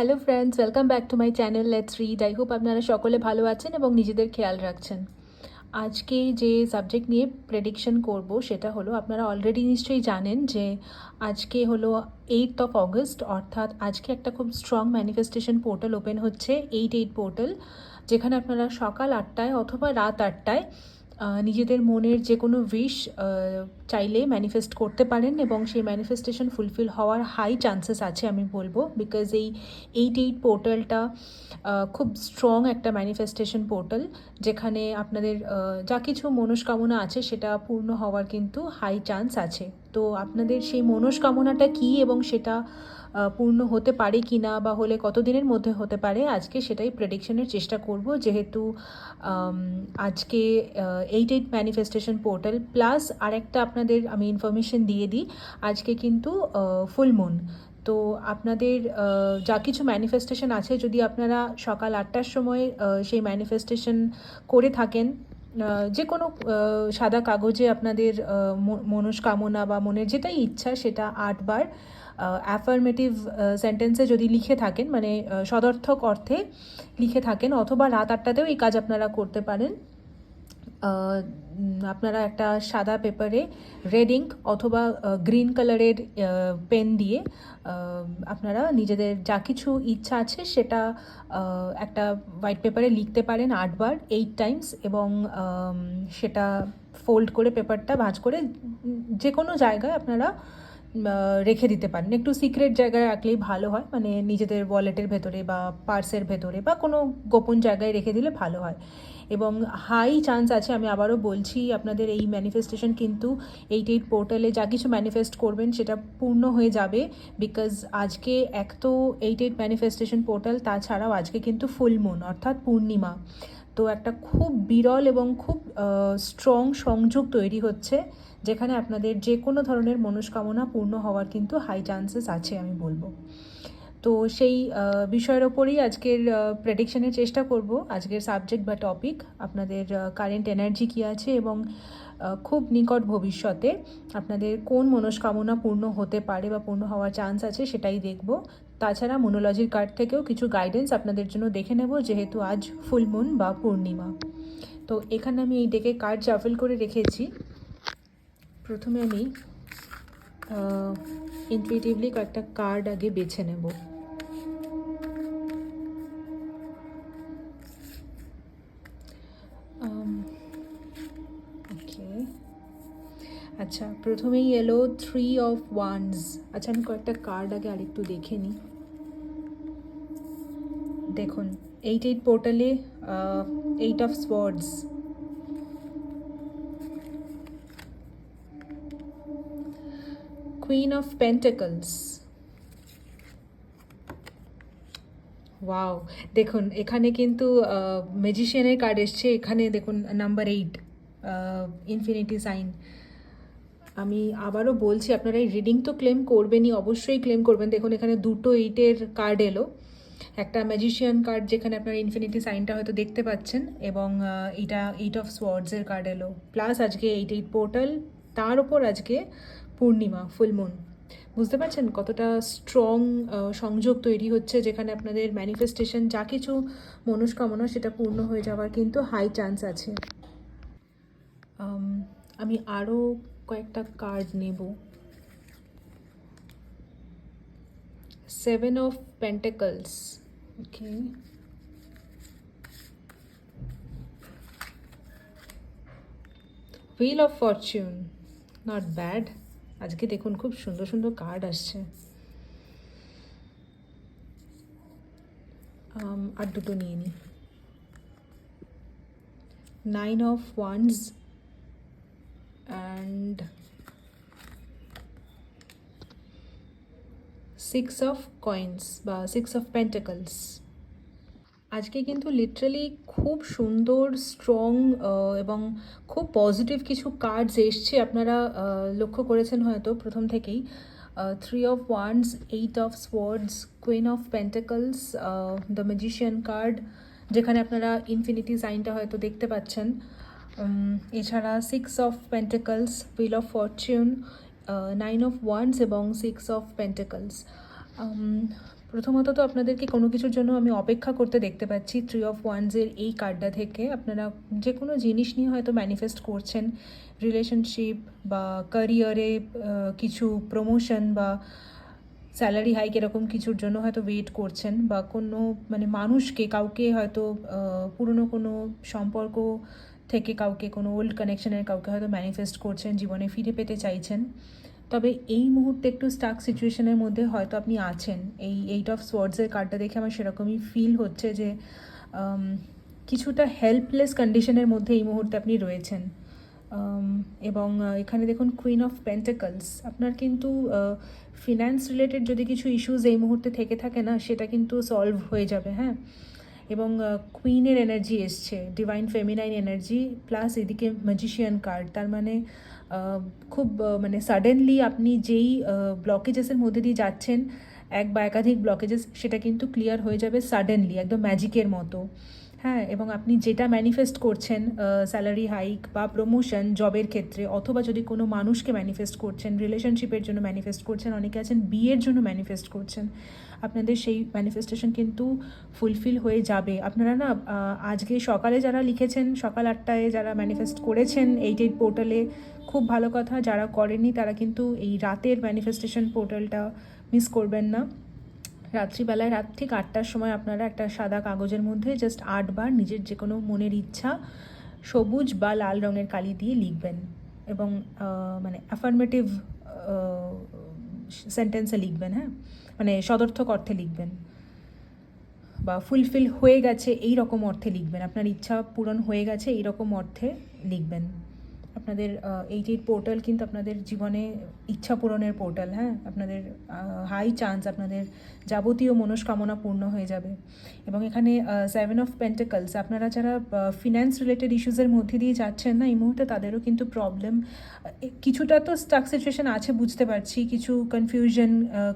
Hello friends welcome back to my channel let's read I hope আপনারা সকলে ভালো আছেন এবং নিজেদের খেয়াল রাখছেন। আজকে যে সাবজেক্ট নিয়ে প্রেডিকশন করব, সেটা হলো আপনারা অলরেডি নিশ্চয়ই জানেন যে আজকে হলো এইট অফ অগস্ট অর্থাৎ আজকে একটা খুব স্ট্রং ম্যানিফেস্টেশন পোর্টাল ওপেন হচ্ছে এইট এইট পোর্টাল যেখানে আপনারা সকাল আটটায় অথবা রাত আটটায় নিজেদের মনের যে কোনো উইশ চাইলে ম্যানিফেস্ট করতে পারেন এবং সেই ম্যানিফেস্টেশন ফুলফিল হওয়ার হাই চান্সেস আছে আমি বলব বিকজ এই এইট এইট পোর্টালটা খুব স্ট্রং একটা ম্যানিফেস্টেশন পোর্টাল যেখানে আপনাদের যা কিছু মনস্কামনা আছে সেটা পূর্ণ হওয়ার কিন্তু হাই চান্স আছে। তো আপনাদের সেই মনস্কামনাটা কী এবং সেটা পূর্ণ হতে পারে কি না বা হলে কতদিনের মধ্যে হতে পারে, আজকে সেটাই প্রেডিকশনের চেষ্টা করব। যেহেতু আজকে eight eight manifestation portal plus আরেকটা আপনাদের আমি ইনফরমেশন দিয়ে দিই। আজকে কিন্তু ফুল মুন তো আপনাদের যা কিছু ম্যানিফেস্টেশন আছে যদি আপনারা সকাল আটটার সময় সেই ম্যানিফেস্টেশন করে থাকেন যে কোনো সাদা কাগজে আপনাদের মনস্কামনা বা মনের যেটাই ইচ্ছা সেটা আটবার অ্যাফার্মেটিভ সেন্টেন্সে যদি লিখে থাকেন মানে সদর্থক অর্থে লিখে থাকেন, অথবা রাত আটটাতেও এই কাজ আপনারা করতে পারেন। আপনারা একটা সাদা পেপারে রেড ইঙ্ক অথবা গ্রিন কালারের পেন দিয়ে আপনারা নিজেদের যা কিছু ইচ্ছা আছে সেটা একটা হোয়াইট পেপারে লিখতে পারেন আটবার এইট টাইমস এবং সেটা ফোল্ড করে পেপারটা ভাঁজ করে যে কোনো জায়গায় আপনারা রেখে দিতে পারেন। একটু সিক্রেট জায়গায় রাখলেই ভালো হয় মানে নিজেদের ওয়ালেটের ভেতরে বা পার্সের ভেতরে বা কোনো গোপন জায়গায় রেখে দিলে ভালো হয়। এবং হাই চান্স আছে, আমি আবারও বলছি, আপনাদের এই ম্যানিফেস্টেশন কিন্তু এইট এইট পোর্টালে যা কিছু ম্যানিফেস্ট করবেন সেটা পূর্ণ হয়ে যাবে বিকজ আজকে এক তো এইট এইট ম্যানিফেস্টেশন পোর্টাল তাছাড়াও আজকে কিন্তু ফুল মুন অর্থাৎ পূর্ণিমা। তো একটা খুব বিরল এবং খুব স্ট্রং সংযোগ তৈরি হচ্ছে, যেখানে আপনাদের যে কোনো ধরনের মনস্কামনা পূর্ণ হওয়ার কিন্তু হাই চান্সেস আছে, আমি বলব। তো সেই বিষয়ের ওপরেই আজকের প্রেডিকশনের চেষ্টা করব। আজকের সাবজেক্ট বা টপিক আপনাদের কারেন্ট এনার্জি কী আছে এবং খুব নিকট ভবিষ্যতে আপনাদের কোন মনস্কামনা পূর্ণ হতে পারে বা পূর্ণ হওয়ার চান্স আছে সেটাই দেখব। তাছাড়া মনোলজির কার্ড থেকেও কিছু গাইডেন্স আপনাদের জন্য দেখে নেব, যেহেতু আজ ফুল মুন বা পূর্ণিমা। তো এখানে আমি এই ডেকে কার্ড জাফেল করে রেখেছি। প্রথমে আমি ইনটুইটিভলি কয়েকটা কার্ড আগে বেছে নেব। ওকে আচ্ছা প্রথমেই এলো থ্রি অফ ওয়ান্স আচ্ছা আমি কয়েকটা কার্ড আগে আরেকটু দেখে নিই। দেখুন এইট এইট পোর্টালে eight of swords queen of pentacles wow দেখুন, এখানে কিন্তু ম্যাজিশিয়ানের কার্ড এসছে। এখানে দেখুন নাম্বার এইট ইনফিনিটি সাইন আমি আবারও বলছি, আপনারা এই রিডিং তো ক্লেম করবেনই, অবশ্যই ক্লেম করবেন। দেখুন, এখানে দুটো এইটের কার্ড এলো। একটা ম্যাজিশিয়ান কার্ড যেখানে আপনারা ইনফিনিটি সাইনটা হয়তো দেখতে পাচ্ছেন, এবং এটা এইট অফ সোয়ার্ডসের কার্ড এলো। প্লাস আজকে এইট এইট পোর্টাল তার ওপর আজকে পূর্ণিমা ফুলমুন বুঝতে পারছেন কতটা স্ট্রং সংযোগ তৈরি হচ্ছে যেখানে আপনাদের ম্যানিফেস্টেশন যা কিছু মনস্কামনা সেটা পূর্ণ হয়ে যাওয়ার কিন্তু হাই চান্স আছে। আমি আরও কয়েকটা কার্ড নেব। Seven of pentacles okay wheel of fortune not bad আজকে দেখুন খুব সুন্দর সুন্দর কার্ড আসছে। আম, আর দুটো নিয়ে নিই nine of wands and six of coins বা সিক্স অফ পেন্টাকলস আজকে কিন্তু লিটারালি খুব সুন্দর স্ট্রং এবং খুব পজিটিভ কিছু কার্ডস এসছে। আপনারা লক্ষ্য করেছেন হয়তো প্রথম থেকেই। Three of wands eight of swords queen of pentacles the magician card যেখানে আপনারা ইনফিনিটি সাইনটা হয়তো দেখতে পাচ্ছেন। এছাড়া six of pentacles wheel of fortune nine of wands এবং সিক্স অফ পেন্টাকলস প্রথমত তো আপনাদেরকে কোনো কিছুর জন্য আমি অপেক্ষা করতে দেখতে পাচ্ছি থ্রি অফ ওয়ান্সের এই কার্ডটা থেকে। আপনারা যে কোনো জিনিস নিয়ে হয়তো ম্যানিফেস্ট করছেন রিলেশনশিপ বা ক্যারিয়ারে কিছু প্রমোশন বা স্যালারি হাইক এরকম কিছুর জন্য হয়তো ওয়েট করছেন বা কোনো মানে মানুষকে, কাউকে হয়তো পুরনো কোনো সম্পর্ক থেকে কাউকে, কোনো ওল্ড কানেকশনের কাউকে হয়তো ম্যানিফেস্ট করছেন, জীবনে ফিরে পেতে চাইছেন। তবে এই মুহূর্তে একটু স্টাক সিচুয়েশনের মধ্যে হয়তো আপনি আছেন। এই এইট অফ সোয়ার্ডসের কার্ডটা দেখে আমার সেরকমই ফিল হচ্ছে যে কিছুটা হেল্পলেস কন্ডিশনের মধ্যে এই মুহূর্তে আপনি রয়েছেন। এবং এখানে দেখুন কুইন অফ পেন্টেকলস আপনার কিন্তু ফিনান্স রিলেটেড যদি কিছু ইস্যুস এই মুহূর্তে থেকে থাকে না, সেটা কিন্তু সলভ হয়ে যাবে হ্যাঁ? এবং কুইনের এনার্জি এসছে ডিভাইন ফেমিনাইন এনার্জি প্লাস এদিকে ম্যাজিশিয়ান কার্ড তার মানে খুব মানে সাডেনলি আপনি যেই ব্লকেজেসের মধ্যে দিয়ে যাচ্ছেন, এক বা একাধিক ব্লকেজেস সেটা কিন্তু ক্লিয়ার হয়ে যাবে সাডেনলি একদম ম্যাজিকের মতো। হ্যাঁ এবং আপনি যেটা ম্যানিফেস্ট করছেন স্যালারি হাইক বা প্রমোশন জবের ক্ষেত্রে, অথবা যদি কোনো মানুষকে ম্যানিফেস্ট করছেন রিলেশনশিপের জন্য ম্যানিফেস্ট করছেন, অনেকে আছেন বিয়ের জন্য ম্যানিফেস্ট করছেন, আপনাদের সেই ম্যানিফেস্টেশন কিন্তু ফুলফিল হয়ে যাবে। আপনারা না আজকে সকালে যারা লিখেছেন, সকাল আটটায় যারা ম্যানিফেস্ট করেছেন এইট এইট পোর্টালে খুব ভালো কথা, যারা করেননি তারা কিন্তু এই রাতের ম্যানিফেস্টেশন পোর্টালটা মিস করবেন না। রাত্রিবেলায় রাত ঠিক আটটার সময় আপনারা একটা সাদা কাগজের মধ্যে জাস্ট আটবার নিজের যে কোনো মনের ইচ্ছা সবুজ বা লাল রঙের কালি দিয়ে লিখবেন এবং মানে অ্যাফার্মেটিভ সেন্টেন্সে লিখবেন হ্যাঁ? মানে সদর্থক অর্থে লিখবেন বা ফুলফিল হয়ে গেছে এই রকম অর্থে লিখবেন। আপনার ইচ্ছা পূরণ হয়ে গেছে এই রকম অর্থে লিখবেন। আপনাদের এইট এইট পোর্টাল কিন্তু আপনাদের জীবনে ইচ্ছা পূরণের পোর্টাল হ্যাঁ? আপনাদের হাই চান্স আপনাদের যাবতীয় মনস্কামনা পূর্ণ হয়ে যাবে। এবং এখানে সেভেন অফ পেন্টাকলস আপনারা যারা ফিন্যান্স রিলেটেড ইস্যুসের মধ্যে দিয়ে যাচ্ছেন না এই মুহূর্তে, তাদেরও কিন্তু প্রবলেম কিছুটা তো স্টাক সিচুয়েশন আছে, বুঝতে পারছি। কিছু কনফিউশন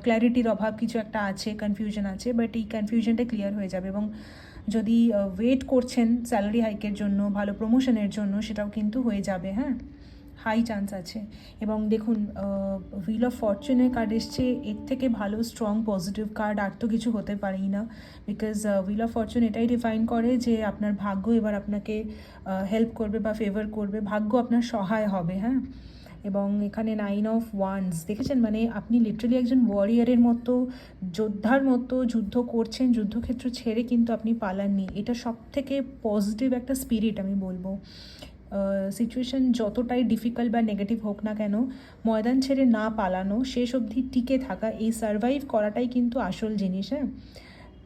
ক্ল্যারিটির অভাব কিছু একটা আছে কনফিউশন আছে বাট এই কনফিউশনটা ক্লিয়ার হয়ে যাবে। এবং যদি ওয়েট করছেন স্যালারি হাইকের জন্য, ভালো প্রমোশনের জন্য, সেটাও কিন্তু হয়ে যাবে হ্যাঁ? হাই চান্স আছে। এবং দেখুন হুইল অফ ফরচুনের কার্ড এসছে, এর থেকে ভালো স্ট্রং পজিটিভ কার্ড আর তো কিছু হতে পারেই না। বিকজ হুইল অফ ফরচুন এটাই ডিফাইন করে যে আপনার ভাগ্য এবার আপনাকে হেল্প করবে বা ফেভার করবে। ভাগ্য আপনার সহায় হবে হ্যাঁ? এবং এখানে নাইন অফ ওয়ান্স দেখেছেন? মানে আপনি লিটারালি একজন ওয়ারিয়ারের মতো, যোদ্ধার মতো যুদ্ধ করছেন, যুদ্ধক্ষেত্র ছেড়ে কিন্তু আপনি পালাননি। এটা সব থেকে পজিটিভ একটা স্পিরিট আমি বলব। সিচুয়েশন যতটাই ডিফিকাল্ট বা নেগেটিভ হোক না কেন, ময়দান ছেড়ে না পালানো, শেষ অবধি টিকে থাকা, এই সারভাইভ করাটাই কিন্তু আসল জিনিস হ্যাঁ?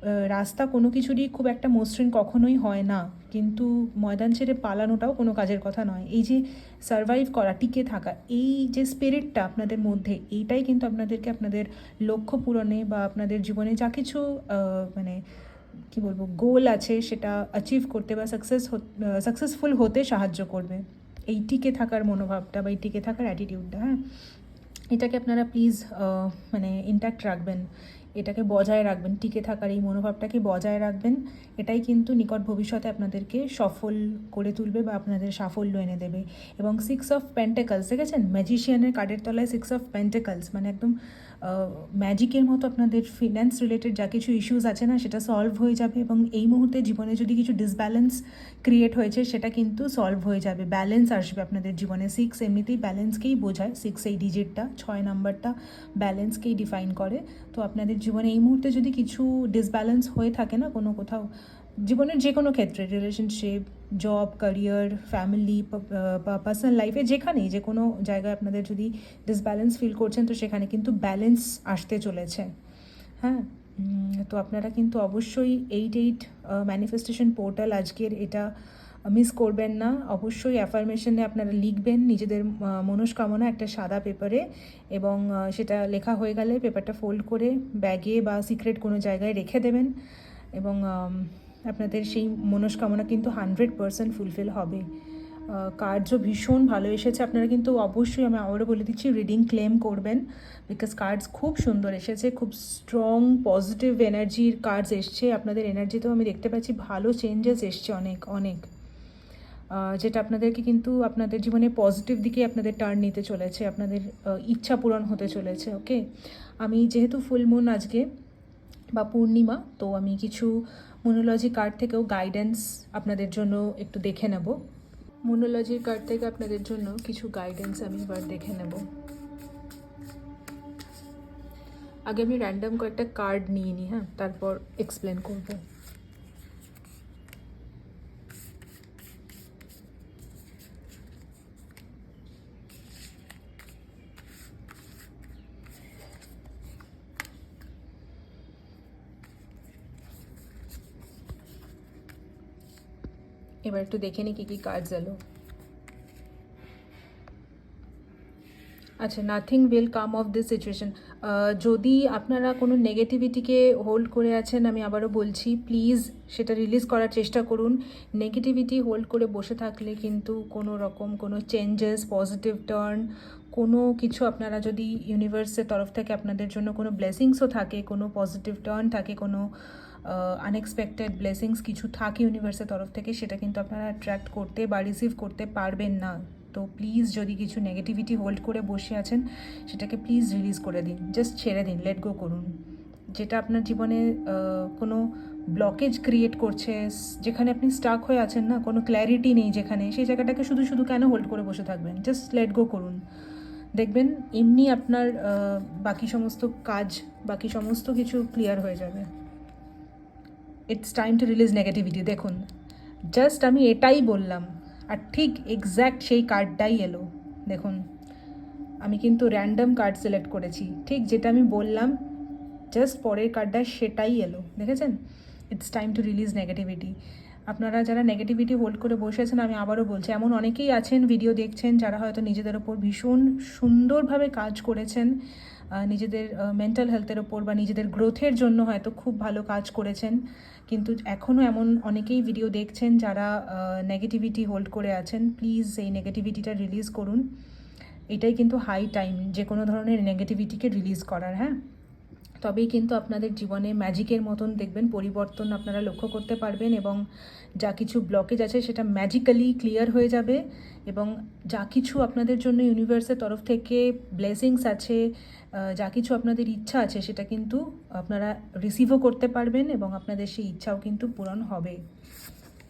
রাস্তা কোনো কিছুরই খুব একটা মসৃণ কখনোই হয় না। কিন্তু ময়দান ছেড়ে পালানোটাও কোনো কাজের কথা নয়। এই যে সারভাইভ করা, টিকে থাকা, এই যে স্পিরিটটা আপনাদের মধ্যে, এইটাই কিন্তু আপনাদেরকে আপনাদের লক্ষ্য পূরণে বা আপনাদের জীবনে যা কিছু মানে কি বলব গোল আছে সেটা অ্যাচিভ করতে বা সাকসেস সাকসেসফুল হতে সাহায্য করবে। এই টিকে থাকার মনোভাবটা বা এই টিকে থাকার অ্যাটিটিউডটা হ্যাঁ? এটাকে আপনারা প্লিজ মানে ইন্ট্যাক্ট রাখবেন। এটাকে বজায় রাখবেন, টিকে থাকার এই মনোভাবটাকে বজায় রাখবেন, এটাই কিন্তু নিকট ভবিষ্যতে আপনাদেরকে সফল করে তুলবে বা আপনাদের সাফল্য এনে দেবে। এবং সিক্স অফ পেন্টেকালস দেখেছেন? ম্যাজিশিয়ানের কার্ডের তলায় সিক্স অফ পেন্টেকালস মানে একদম ম্যাজিকের মতো আপনাদের ফিন্যান্স রিলেটেড যা কিছু ইস্যুস আছে না, সেটা সলভ হয়ে যাবে এবং এই মুহূর্তে জীবনে যদি কিছু ডিসব্যালেন্স ক্রিয়েট হয়েছে, সেটা কিন্তু সলভ হয়ে যাবে। ব্যালেন্স আসবে আপনাদের জীবনে। সিক্স এমনিতেই ব্যালেন্সকেই বোঝায়। সিক্স এই ডিজিটটা ছয় নাম্বারটা ব্যালেন্সকেই ডিফাইন করে। তো আপনাদের জীবনে এই মুহূর্তে যদি কিছু ডিসব্যালেন্স হয়ে থাকে না, কোনো কোথাও, জীবনের যে কোনো ক্ষেত্রে relationship job career family personal লাইফে যেখানেই যে কোনো জায়গায় আপনাদের যদি ডিসব্যালেন্স ফিল করছেন, তো সেখানে কিন্তু ব্যালেন্স আসতে চলেছে। হ্যাঁ? তো আপনারা কিন্তু অবশ্যই এইট এইট ম্যানিফেস্টেশন পোর্টাল আজকের এটা মিস করবেন না। অবশ্যই অ্যাফার্মেশনে আপনারা লিখবেন নিজেদের মনস্কামনা একটা সাদা পেপারে এবং সেটা লেখা হয়ে গেলে পেপারটা ফোল্ড করে ব্যাগে বা সিক্রেট কোনো জায়গায় রেখে দেবেন এবং আপনাদের সেই মনস্কামনা কিন্তু হান্ড্রেড পারসেন্ট ফুলফিল হবে। কার্ডসও ভীষণ ভালো এসেছে। আপনারা কিন্তু অবশ্যই আমি আবারও বলে দিচ্ছি রিডিং ক্লেম করবেন। বিকজ কার্ডস খুব সুন্দর এসেছে, খুব স্ট্রং পজিটিভ এনার্জির কার্ডস এসছে। আপনাদের এনার্জিতেও আমি দেখতে পাচ্ছি, ভালো চেঞ্জেস এসছে অনেক অনেক। যেটা আপনাদেরকে কিন্তু আপনাদের জীবনে পজিটিভ দিকে আপনাদের টার্ন নিতে চলেছে, আপনাদের ইচ্ছা পূরণ হতে চলেছে ওকে আমি যেহেতু ফুল মুন আজকে, বা পূর্ণিমা, তো আমি কিছু মনোলজি কার্ড থেকেও গাইডেন্স আপনাদের জন্য একটু দেখে নেব। মনোলজির কার্ড থেকে আপনাদের জন্য কিছু গাইডেন্স আমি এবার দেখে নেব। আগে আমি র্যান্ডম কয়েকটা কার্ড নিয়ে নিই হ্যাঁ? তারপর এক্সপ্লেন করব। এবার একটু দেখে নিই কী কী কার্ডস এলো। আচ্ছা nothing will come of this situation যদি আপনারা কোনো নেগেটিভিটিকে হোল্ড করে আছেন, আমি আবারও বলছি প্লিজ সেটা রিলিজ করার চেষ্টা করুন। নেগেটিভিটি হোল্ড করে বসে থাকলে কিন্তু কোনো রকম কোনো চেঞ্জেস পজিটিভ টার্ন কোনো কিছু আপনারা যদি ইউনিভার্সের তরফ থেকে আপনাদের জন্য কোনো ব্লেসিংসও থাকে, কোনো পজিটিভ টার্ন থাকে, কোনো আনএক্সপেক্টেড ব্লেসিংস কিছু থাকে ইউনিভার্সের তরফ থেকে, সেটা কিন্তু আপনারা অ্যাট্রাক্ট করতে বা রিসিভ করতে পারবেন না। তো প্লিজ যদি কিছু নেগেটিভিটি হোল্ড করে বসে আছেন, সেটাকে প্লিজ রিলিজ করে দিন। জাস্ট ছেড়ে দিন লেট গো করুন। যেটা আপনার জীবনে কোনো ব্লকেজ ক্রিয়েট করছে, যেখানে আপনি স্টাক হয়ে আছেন না, কোনো ক্ল্যারিটি নেই যেখানে, সেই জায়গাটাকে শুধু শুধু কেন হোল্ড করে বসে থাকবেন? জাস্ট লেট গো করুন। দেখবেন এমনি আপনার বাকি সমস্ত কাজ, বাকি সমস্ত কিছু ক্লিয়ার হয়ে যাবে। It's time to release negativity দেখুন। জাস্ট আমি এটাই বললাম, আর ঠিক এক্স্যাক্ট সেই কার্ডটাই এলো, দেখুন। আমি কিন্তু র্যান্ডম কার্ড সিলেক্ট করেছি, ঠিক যেটা আমি বললাম জাস্ট পরের কার্ডটা সেটাই এলো, দেখেছেন? It's time to release negativity আপনারা যারা নেগেটিভিটি হোল্ড করে বসে আছেন, আমি আবারও বলছি, এমন অনেকেই আছেন ভিডিও দেখছেন, যারা হয়তো নিজেদের ওপর ভীষণ সুন্দরভাবে কাজ করেছেন নিজেদের মেন্টাল হেলথের ওপর বা নিজেদের গ্রোথের জন্য হয়তো খুব ভালো কাজ করেছেন। কিন্তু এখনও এমন অনেকেই ভিডিও দেখছেন যারা নেগেটিভিটি হোল্ড করে আছেন। প্লিজ এই নেগেটিভিটিটা রিলিজ করুন। এটাই কিন্তু হাই টাইম যে কোনো ধরনের নেগেটিভিটিকে রিলিজ করার হ্যাঁ? তবেই কিন্তু আপনাদের জীবনে ম্যাজিকের মতন দেখবেন, পরিবর্তন আপনারা লক্ষ্য করতে পারবেন এবং যা কিছু ব্লকেজ আছে সেটা ম্যাজিক্যালি ক্লিয়ার হয়ে যাবে এবং যা কিছু আপনাদের জন্য ইউনিভার্সের তরফ থেকে ব্লেসিংস আছে যা কিছু আপনাদের ইচ্ছা আছে সেটা কিন্তু আপনারা রিসিভও করতে পারবেন এবং আপনাদের সেই ইচ্ছাও কিন্তু পূরণ হবে।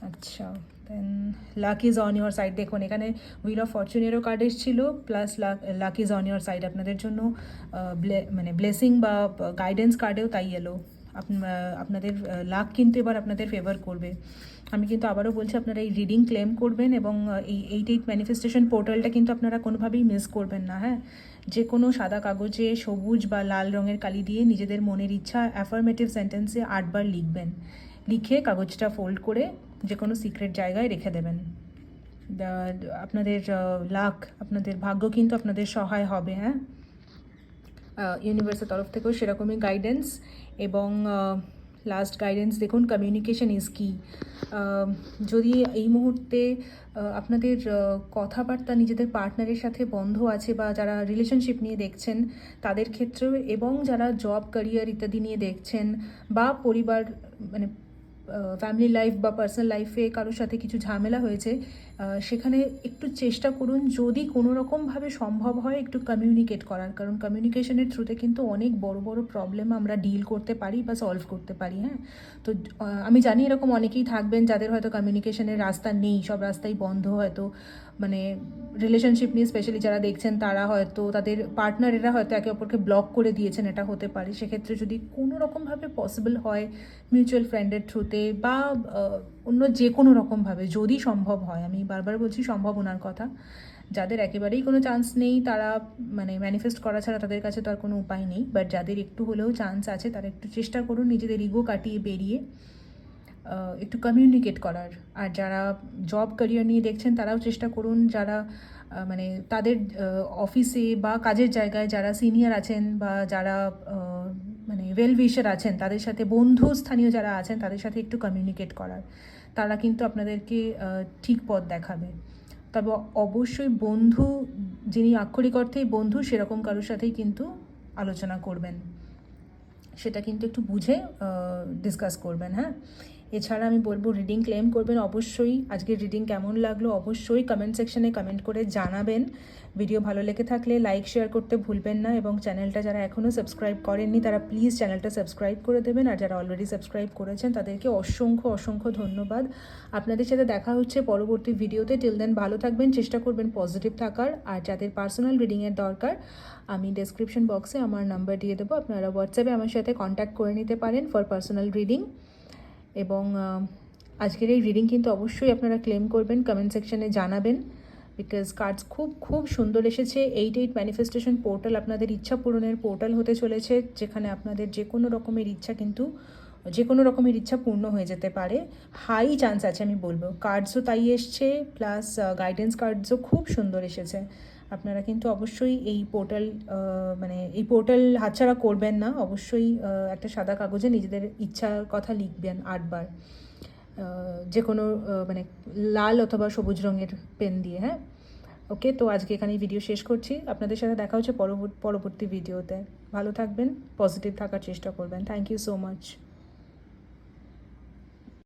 আচ্ছা। Then luck is on your side দেখুন, এখানে হুইল অফ ফরচুনেরও কার্ড এসেছিল plus luck luck is on your side আপনাদের জন্য মানে ব্লেসিং বা গাইডেন্স কার্ডেও তাই এলো। আপ- আপনাদের লাক কিন্তু এবার আপনাদের ফেভার করবে। আমি কিন্তু আবারও বলছি, আপনারা এই রিডিং ক্লেম করবেন এবং এই এইট এইট ম্যানিফেস্টেশন পোর্টালটা কিন্তু আপনারা কোনোভাবেই মিস করবেন না হ্যাঁ? যে কোনো সাদা কাগজে সবুজ বা লাল রঙের কালি দিয়ে নিজেদের মনের ইচ্ছা অ্যাফার্মেটিভ সেন্টেন্সে আটবার লিখবেন। লিখে কাগজটা ফোল্ড করে যে কোনো সিক্রেট জায়গায় রেখে দেবেন। আপনাদের লাক আপনাদের ভাগ্য কিন্তু আপনাদের সহায় হবে হ্যাঁ? ইউনিভার্সের তরফ থেকেও সেরকমই গাইডেন্স এবং লাস্ট গাইডেন্স দেখুন কমিউনিকেশন ইজ কি যদি এই মুহূর্তে আপনাদের কথাবার্তা নিজেদের পার্টনারের সাথে বন্ধ আছে বা যারা রিলেশনশিপ নিয়ে দেখছেন, তাদের ক্ষেত্রেও এবং যারা জব ক্যারিয়ার ইত্যাদি নিয়ে দেখছেন বা পরিবার মানে ফ্যামিলি লাইফ বা পার্সোনাল লাইফে কারোর সাথে কিছু ঝামেলা হয়েছে সেখানে একটু চেষ্টা করুন যদি কোনো রকমভাবে সম্ভব হয় একটু কমিউনিকেট করার। কারণ কমিউনিকেশনের থ্রুতে কিন্তু অনেক বড় বড় প্রবলেম আমরা ডিল করতে পারি বা সলভ করতে পারি হ্যাঁ? তো আমি জানি এরকম অনেকেই থাকবেন যাদের হয়তো কমিউনিকেশনের রাস্তা নেই, সব রাস্তাই বন্ধ হয়তো। মানে রিলেশনশিপ নিয়ে স্পেশালি যারা দেখছেন তারা হয়তো, তাদের পার্টনারেরা হয়তো একে অপরকে ব্লক করে দিয়েছেন, এটা হতে পারে। সেক্ষেত্রে যদি কোনো রকমভাবে পসিবল হয় মিউচুয়াল ফ্রেন্ডের থ্রুতে বা অন্য যে কোনো রকমভাবে, যদি সম্ভব হয়, আমি বারবার বলছি সম্ভব ওনার কথা, যাদের একেবারেই কোনো চান্স নেই, তারা মানে ম্যানিফেস্ট করা ছাড়া তাদের কাছে তো আর কোনো উপায় নেই বাট যাদের একটু হলেও চান্স আছে, তারা একটু চেষ্টা করুন নিজেদের ইগো কাটিয়ে বেরিয়ে একটু কমিউনিকেট করার। আর যারা জব ক্যারিয়ার নিয়ে দেখছেন, তারাও চেষ্টা করুন যারা মানে তাদের অফিসে বা কাজের জায়গায় যারা সিনিয়র আছেন বা যারা মানে ওয়েল উইশার আছেন, তাদের সাথে বন্ধু স্থানীয় যারা আছেন, তাদের সাথে একটু কমিউনিকেট করার। তারা কিন্তু আপনাদেরকে ঠিক পথ দেখাবে। তবে অবশ্যই বন্ধু, যিনি আক্ষরিক অর্থেই বন্ধু, সেরকম কারোর সাথেই কিন্তু আলোচনা করবেন। সেটা কিন্তু একটু বুঝে ডিসকাস করবেন হ্যাঁ? এছাড়া আমি বলব রিডিং ক্লেম করবেন। অবশ্যই আজকের রিডিং কেমন লাগল অবশ্যই কমেন্ট সেকশনে কমেন্ট করে জানাবেন। ভিডিও ভালো লেগে থাকলে লাইক শেয়ার করতে ভুলবেন না এবং চ্যানেলটা যারা এখনও সাবস্ক্রাইব করেননি, তারা প্লিজ চ্যানেলটা সাবস্ক্রাইব করে দেবেন। আর যারা অলরেডি সাবস্ক্রাইব করেছেন, তাদেরকে অসংখ্য অসংখ্য ধন্যবাদ। আপনাদের সাথে দেখা হচ্ছে পরবর্তী ভিডিওতে টিল দেন ভালো থাকবেন, চেষ্টা করবেন পজিটিভ থাকার। আর যাদের পার্সোনাল রিডিংয়ের দরকার, আমি ডেসক্রিপশন বক্সে আমার নাম্বার দিয়ে দেবো। আপনারা হোয়াটসঅ্যাপে আমার সাথে কন্ট্যাক্ট করে নিতে পারেন ফর পার্সোনাল রিডিং এবং আজকের এই রিডিং কিন্তু অবশ্যই আপনারা ক্লেম করবেন কমেন্ট সেকশনে জানাবেন বিকজ কার্ডস খুব খুব সুন্দর এসেছে। এইট এইট ম্যানিফেস্টেশন পোর্টাল আপনাদের ইচ্ছা পূরণের পোর্টাল হতে চলেছে, যেখানে আপনাদের যে কোনো রকমের ইচ্ছা কিন্তু, যে কোনো রকমের ইচ্ছা পূর্ণ হয়ে যেতে পারে। হাই চান্স আছে আমি বলব। কার্ডসও তাই এসছে প্লাস গাইডেন্স কার্ডসও খুব সুন্দর এসেছে। আপনারা কিন্তু অবশ্যই এই পোর্টাল মানে এই পোর্টাল হাতছাড়া করবেন না। অবশ্যই একটা সাদা কাগজে নিজেদের ইচ্ছার কথা লিখবেন আটবার। যে কোনো মানে লাল অথবা সবুজ রঙের পেন দিয়ে হ্যাঁ? ওকে তো আজকে এখানে ভিডিও শেষ করছি। আপনাদের সাথে দেখা হচ্ছে পরবর্তী ভিডিওতে ভালো থাকবেন পজিটিভ থাকার চেষ্টা করবেন। Thank you so much